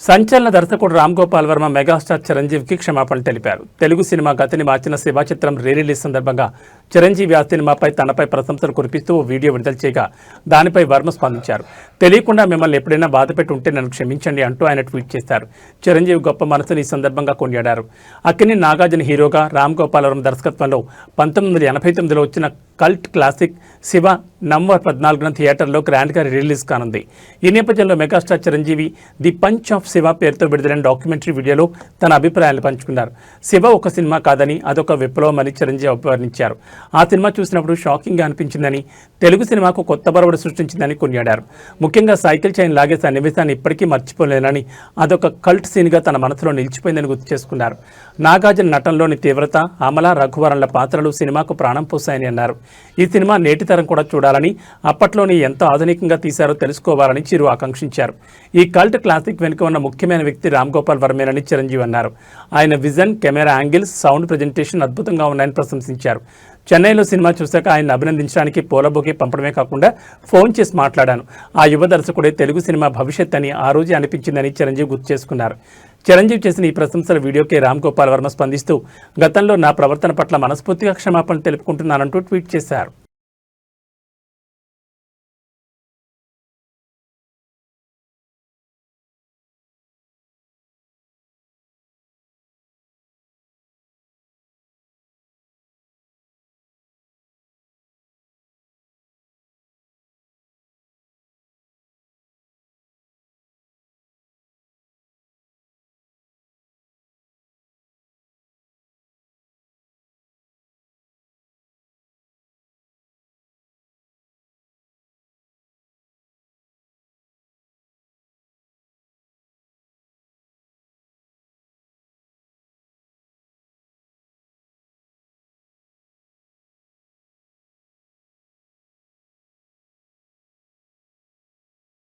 సంచలన దర్శకుడు రామ్ గోపాల్ వర్మ మెగాస్టార్ చిరంజీవికి క్షమాపణ తెలిపారు. తెలుగు సినిమా గతిని మార్చిన శివ చిత్రం రీ రిలీజ్ సందర్భంగా చిరంజీవి ఆ సినిమాపై తనపై ప్రశంసలు కురిపిస్తూ ఓ వీడియో విడుదల చేయగా దానిపై వర్మ స్పందించారు. తెలియకుండా మిమ్మల్ని ఎప్పుడైనా బాధపెట్టి ఉంటే నన్ను క్షమించండి అంటూ ఆయన ట్వీట్ చేశారు. చిరంజీవి గొప్ప మనసుని ఈ సందర్భంగా కొనియాడారు. అక్కిని నాగార్జున హీరోగా రామ్ గోపాల్ వర్మ దర్శకత్వంలో పంతొమ్మిది వందల ఎనభై తొమ్మిదిలో వచ్చిన కల్ట్ క్లాసిక్ శివ నవంబర్ పద్నాలుగున థియేటర్లో గ్రాండ్గా రిలీజ్ కానుంది. ఈ నేపథ్యంలో megastar Chiranjeevi the punch of Shiva పేరుతో విడుదలైన డాక్యుమెంటరీ వీడియోలో తన అభిప్రాయాలు పంచుకున్నారు. శివ ఒక సినిమా కాదని అదొక విప్లవం అని చిరంజీవి అభివర్ణించారు. ఆ సినిమా చూసినప్పుడు షాకింగ్గా అనిపించిందని తెలుగు సినిమాకు కొత్త బరవడు సృష్టించిందని కొనియాడారు. ముఖ్యంగా సైకిల్ చైన్ లాగే సన్నివేశాన్ని ఇప్పటికీ మర్చిపోలేనని అదొక కల్ట్ సీన్గా తన మనసులో నిలిచిపోయిందని గుర్తు చేసుకున్నారు. నాగార్జున నటనలోని తీవ్రత అమల రఘువరన్ల పాత్రలు సినిమాకు ప్రాణం పోసాయని అన్నారు. ఈ సినిమా నేటి తరం కూడా చూడాలని అప్పట్లోనే ఎంత ఆధునికంగా తీశారో తెలుసుకోవాలని చిరు ఆకాంక్షించారు. ఈ కల్ట్ క్లాసిక్ వెనుక ఉన్న ముఖ్యమైన వ్యక్తి రామ్ గోపాల్ వర్మేనని చిరంజీవి అన్నారు. ఆయన vision camera angles sound presentation అద్భుతంగా ఉన్నాయని ప్రశంసించారు. చెన్నైలో సినిమా చూశాక ఆయన అభినందించడానికి పూలబొకే పంపడమే కాకుండా ఫోన్ చేసి మాట్లాడాను. ఆ యువ దర్శకుడే తెలుగు సినిమా భవిష్యత్ అని ఆ రోజే అనిపించిందని చిరంజీవి గుర్తు చేసుకున్నారు. చిరంజీవి చేసిన ఈ ప్రశంసల వీడియోకి రామ్ గోపాల్ వర్మ స్పందిస్తూ గతంలో నా ప్రవర్తన పట్ల మనస్ఫూర్తిగా క్షమాపణలు తెలుపుకుంటున్నానంటూ ట్వీట్ చేశారు.